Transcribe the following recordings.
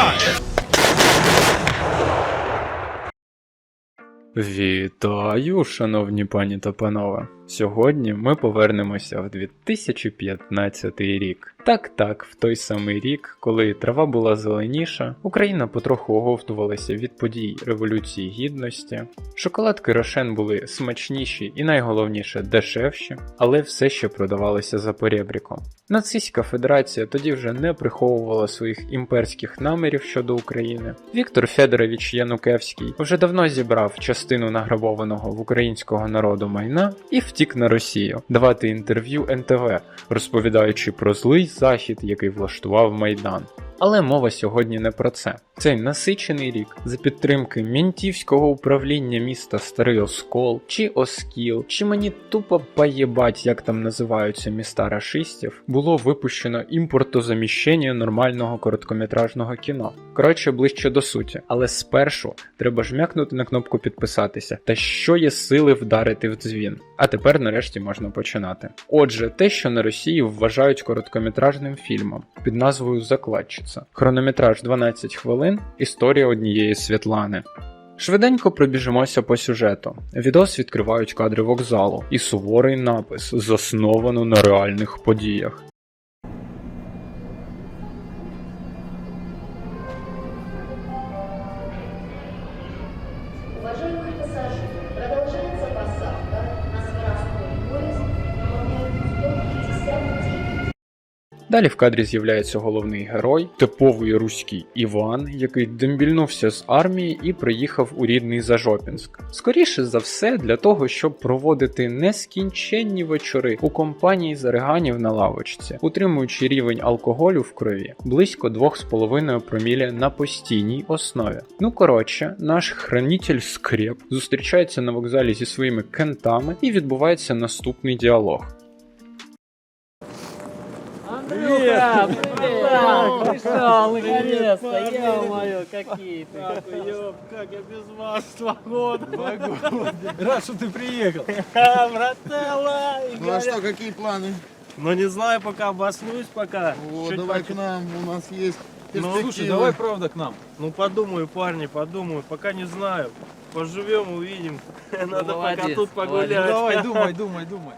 Five. Вітаю, шановні пані та панове. Сьогодні ми повернемося в 2015 рік. Так, так, в той самий рік, коли трава була зеленіша, Україна потроху оговтувалася від подій Революції Гідності, шоколадки Рошен були смачніші і найголовніше дешевші, але все ще продавалися за поребріком. Нацистська федерація тоді вже не приховувала своїх імперських намірів щодо України. Віктор Федорович Янукевський вже давно зібрав частину награбованого в українського народу майна і втік на Росію давати інтерв'ю НТВ, розповідаючи про злий захід, який влаштував Майдан. Але мова сьогодні не про це. Цей насичений рік за підтримки мінтівського управління міста Старий Оскол чи Оскіл, чи мені тупо поєбать, як там називаються міста рашистів, було випущено імпортозаміщення нормального короткометражного кіно. Коротше, ближче до суті. Але спершу треба жмякнути на кнопку підписатися та що є сили вдарити в дзвін. А тепер нарешті можна починати. Отже, те, що на Росії вважають короткометражним фільмом під назвою Закладчиця. Хронометраж 12 хвилин, історія однієї Світлани. Швиденько пробіжимося по сюжету. Відос відкривають кадри вокзалу і суворий напис, засновано на реальних подіях. Далі в кадрі з'являється головний герой, типовий руський Іван, який дембільнувся з армії і приїхав у рідний Зажопінськ. Скоріше за все, для того, щоб проводити нескінченні вечори у компанії зариганів на лавочці, утримуючи рівень алкоголю в крові близько 2,5 промілі на постійній основі. Ну коротше, наш хранитель скреп зустрічається на вокзалі зі своїми кентами і відбувається наступний діалог. Андрюха, привет! Пришел, наконец-то! Ё-моё, какие ты! Ёб, как я без вас два года. Рад, что ты приехал. А, брателла! Ну а что, какие планы? Ну не знаю, пока обоснусь, пока. О, Чуть давай к нам, у нас есть Ну. Слушай, давай правда к нам. Ну подумаю, парни, подумаю. Пока не знаю. Поживем, увидим. Надо пока тут Ну, погулять. давай, думай, думай, думай.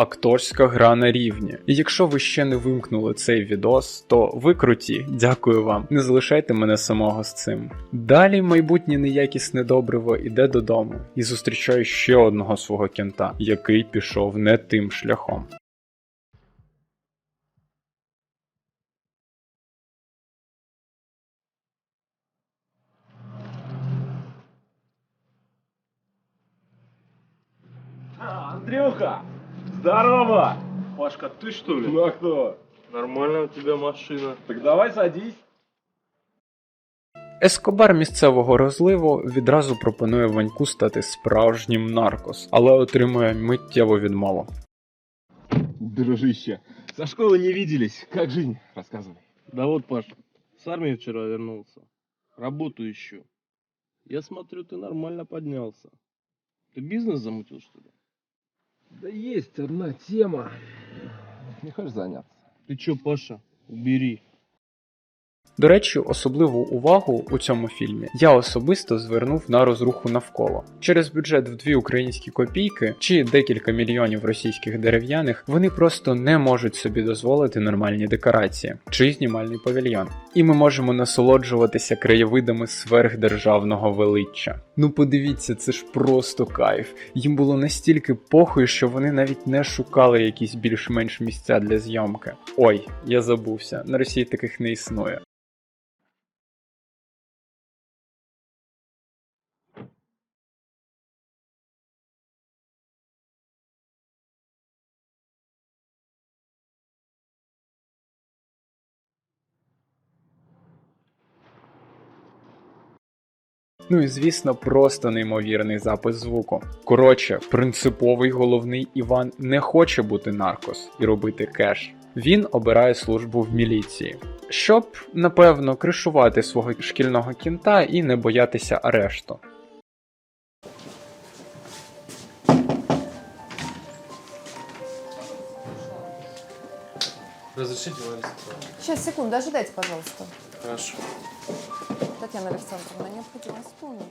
Акторська гра на рівні. І якщо ви ще не вимкнули цей відос, то ви круті, дякую вам. Не залишайте мене самого з цим. Далі майбутнє неякісне добриво іде додому і зустрічає ще одного свого кента, який пішов не тим шляхом. Андрюха! Здорово! Пашка, ты что ли? Ну а кто? Нормальная у тебя машина. Так давай садись. Ескобар місцевого розливу відразу пропонує Ваньку стати справжнім наркос, але отримує миттєву відмову. Дружище, со школы не виделись. Как жизнь? Рассказывай. Да вот, Паш, с армии вчера вернулся. Работу ищу. Я смотрю, ты нормально поднялся. Ты бизнес замутил, что ли? Да есть одна тема. Не хочешь заняться? Ты чё, Паша? Убери. До речі, особливу увагу у цьому фільмі я особисто звернув на розруху навколо. Через бюджет в дві українські копійки чи декілька мільйонів російських дерев'яних вони просто не можуть собі дозволити нормальні декорації чи знімальний павільйон. І ми можемо насолоджуватися краєвидами сверхдержавного величчя. Ну подивіться, це ж просто кайф. Їм було настільки похуй, що вони навіть не шукали якісь більш-менш місця для зйомки. Ой, я забувся, на Росії таких не існує. Ну і звісно, просто неймовірний запис звуку. Коротше, принциповий головний Іван не хоче бути наркос і робити кеш. Він обирає службу в міліції, щоб, напевно, кришувати свого шкільного кінта і не боятися арешту. Разрешите, Лариса? Сейчас, секунду, ожидайте, пожалуйста. Хорошо. Татьяна Александровна, необходимо исполнить.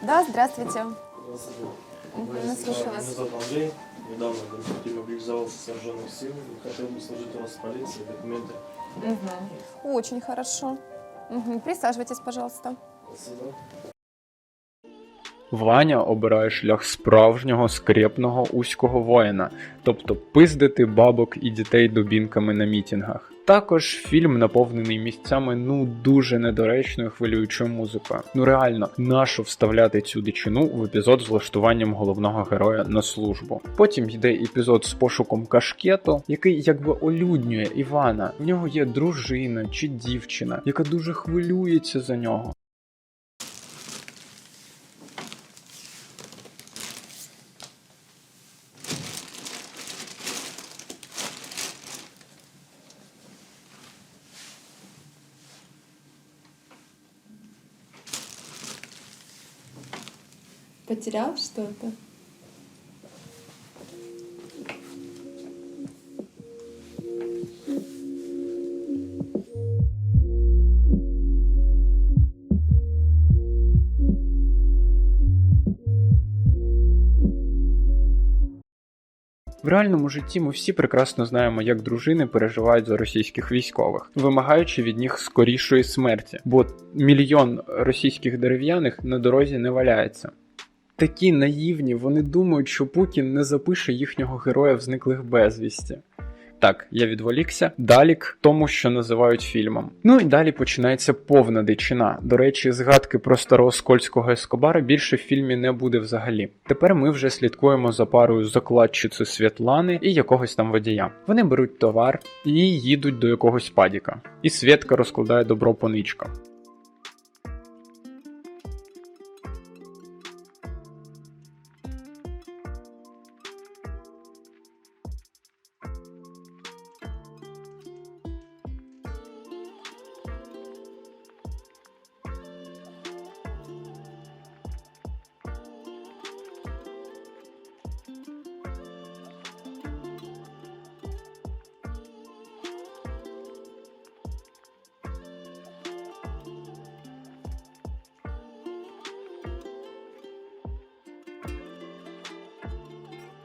Да, здравствуйте. Здравствуйте. Лариса слушаю вас. Меня зовут Андрей. Недавно мобилизовался с вооруженных сил и хотел бы служить у вас в полиции. Документы. Мгм. Очень хорошо. Мгм, Присаживайтесь, пожалуйста. Спасибо. Ваня обирає шлях справжнього скрепного уського воїна, тобто пиздити бабок і дітей дубінками на мітінгах. Також фільм наповнений місцями ну дуже недоречною хвилюючою музикою. Ну реально, нащо вставляти цю дичину в епізод з влаштуванням головного героя на службу. Потім йде епізод з пошуком кашкету, який якби олюднює Івана. В нього є дружина чи дівчина, яка дуже хвилюється за нього. Потерял что-то? В реальному житті ми всі прекрасно знаємо, як дружини переживають за російських військових, вимагаючи від них скорішої смерті, бо мільйон російських дерев'яних на дорозі не валяється. Такі наївні, вони думають, що Путін не запише їхнього героя в зниклих безвісті. Так, я відволікся. Далі к тому, що називають фільмом. Ну і далі починається повна дичина. До речі, згадки про старого скользького ескобара більше в фільмі не буде взагалі. Тепер ми вже слідкуємо за парою закладчиці Світлани і якогось там водія. Вони беруть товар і їдуть до якогось падіка. І Свєтка розкладає добро по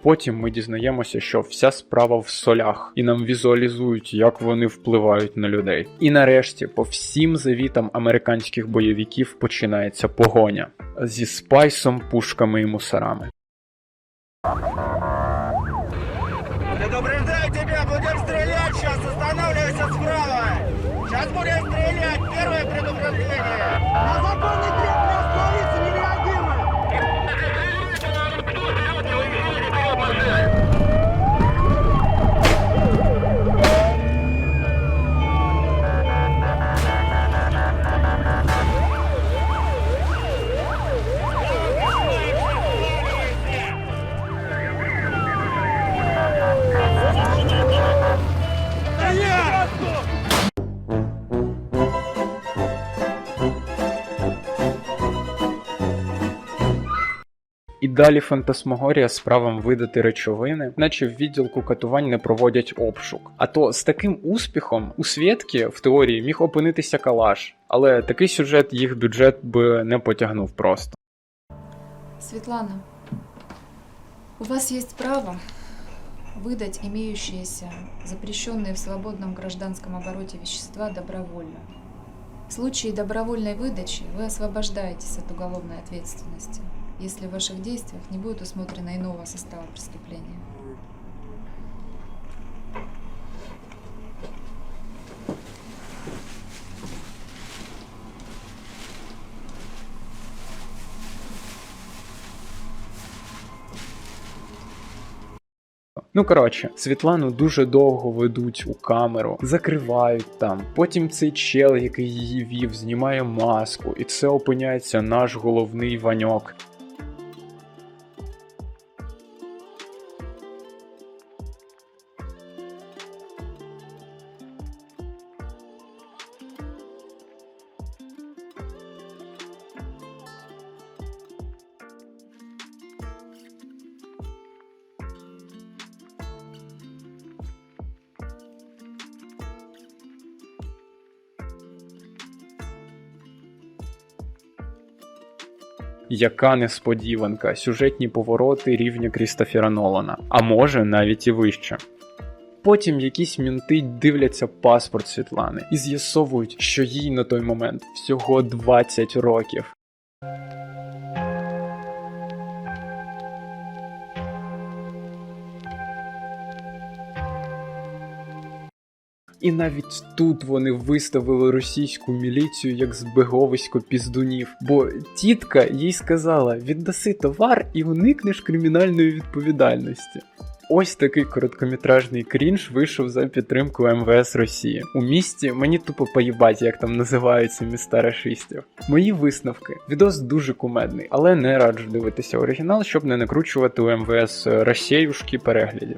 Потім ми дізнаємося, що вся справа в солях, і нам візуалізують, як вони впливають на людей. І нарешті, по всім завітам американських бойовиків починається погоня зі спайсом, пушками і мусорами. Предупреждаю тебя, будем стрелять сейчас, останавливайся справа. Сейчас будем стрелять, первое предупреждение. На законе What's this? далі фантасмагорія з правом видати речовини, наче в відділку катувань не проводять обшук. А то з таким успіхом у Свєтки в теорії міг опинитися калаш, але такий сюжет їх бюджет би не потягнув просто. Светлана, у вас есть право выдать имеющиеся запрещенные в свободном гражданском обороте вещества добровольно. В случае добровольной выдачи вы освобождаетесь от уголовной ответственности, если в ваших действиях не будет усмотрено иного состава преступления. Ну коротше, Світлану дуже довго ведуть у камеру, закривають там. Потім цей чел, який її вів, знімає маску, і це опиняється наш головний ваньок. Яка несподіванка, сюжетні повороти рівня Крістофера Нолана, а може навіть і вище. Потім якісь мінти дивляться паспорт Світлани і з'ясовують, що їй на той момент всього 20 років. І навіть тут вони виставили російську міліцію як збеговисько піздунів, бо тітка їй сказала: віддаси товар і уникнеш кримінальної відповідальності. Ось такий короткометражний крінж вийшов за підтримку МВС Росії. У місті мені тупо поїбать, як там називаються міста рашистів. Мої висновки. Відос дуже кумедний, але не раджу дивитися оригінал, щоб не накручувати у МВС Росіюшки переглядів.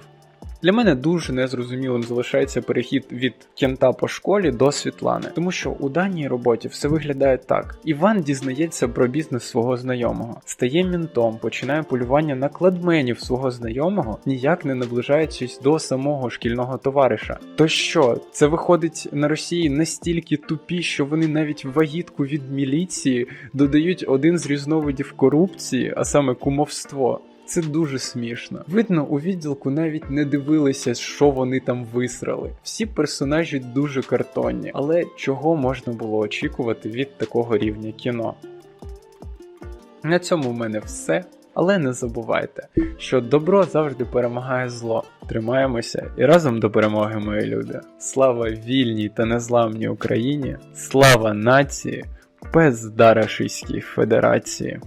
Для мене дуже незрозумілим залишається перехід від кента по школі до Світлани, тому що у даній роботі все виглядає так: Іван дізнається про бізнес свого знайомого, стає мінтом, починає полювання на кладменів свого знайомого, ніяк не наближаючись до самого шкільного товариша. То що, це виходить на Росії настільки тупі, що вони навіть вагітку від міліції додають один з різновидів корупції, а саме кумовство. Це дуже смішно. Видно, у відділку навіть не дивилися, що вони там висрали. Всі персонажі дуже картонні, але чого можна було очікувати від такого рівня кіно? На цьому в мене все. Але не забувайте, що добро завжди перемагає зло. Тримаємося і разом до перемоги, мої любі. Слава вільній та незламній Україні! Слава нації! Пизда Рашистській Федерації!